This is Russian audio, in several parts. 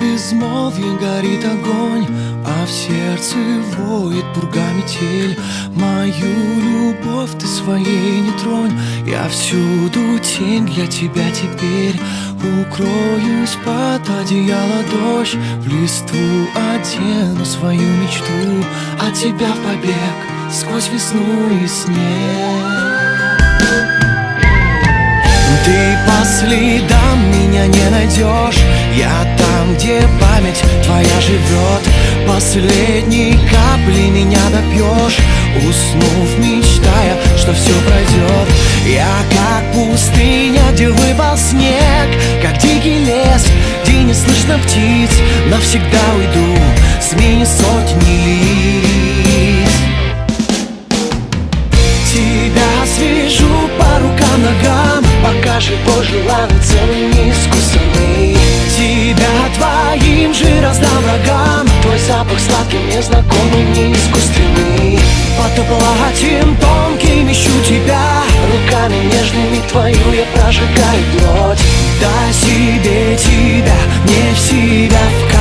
безмолвии горит огонь А в сердце воет пурга метель Мою любовь ты своей не тронь Я всюду тень для тебя теперь. Укроюсь под одеяло дождь В листву одену свою мечту От тебя в побег сквозь весну и снег ты по следам меня не найдешь. Я там, где память твоя живет. Последней капли меня допьешь. Уснув, мечтая, что все пройдет Я как пустыня, где выпал снег. Как дикий лес, где не слышно птиц. Навсегда уйду, смене сотни лиц. Тебя свяжу по рукам, ногам Пока живой желанный целый не искусанный Тебя твоим же раздам врагам Твой запах сладкий мне знакомый, не искусственный Под платьем тонким ищу тебя Руками нежными твою я прожигаю плоть. Дай себе тебя, не в себя вколоть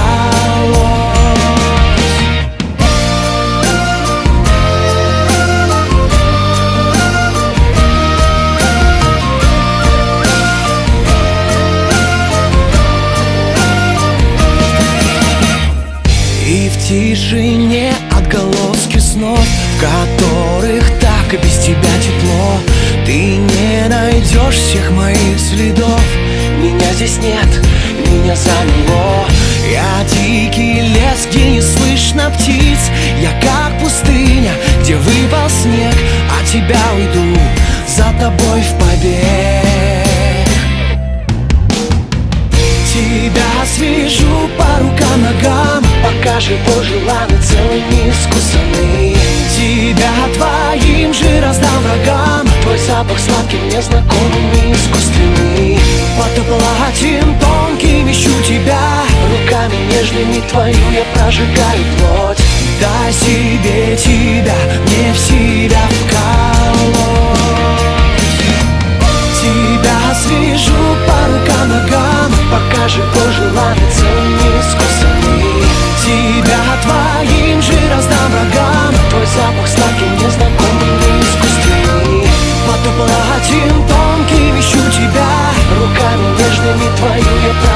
тишине отголоски снов В которых так и без тебя тепло. Ты не найдешь всех моих следов. Меня здесь нет, меня замело Я дикий лес, где не слышно птиц. Я как пустыня, где выпал снег А тебя уйду за тобой в побег. Тебя свяжу по Пока живой желанный, целый неискусанный Тебя твоим же раздам врагам. Твой запах сладкий мне знакомый, не искусственный. Под платьем тонким ищу тебя. Руками нежными твою я прожигаю плоть. Дай себе тебя, твои права.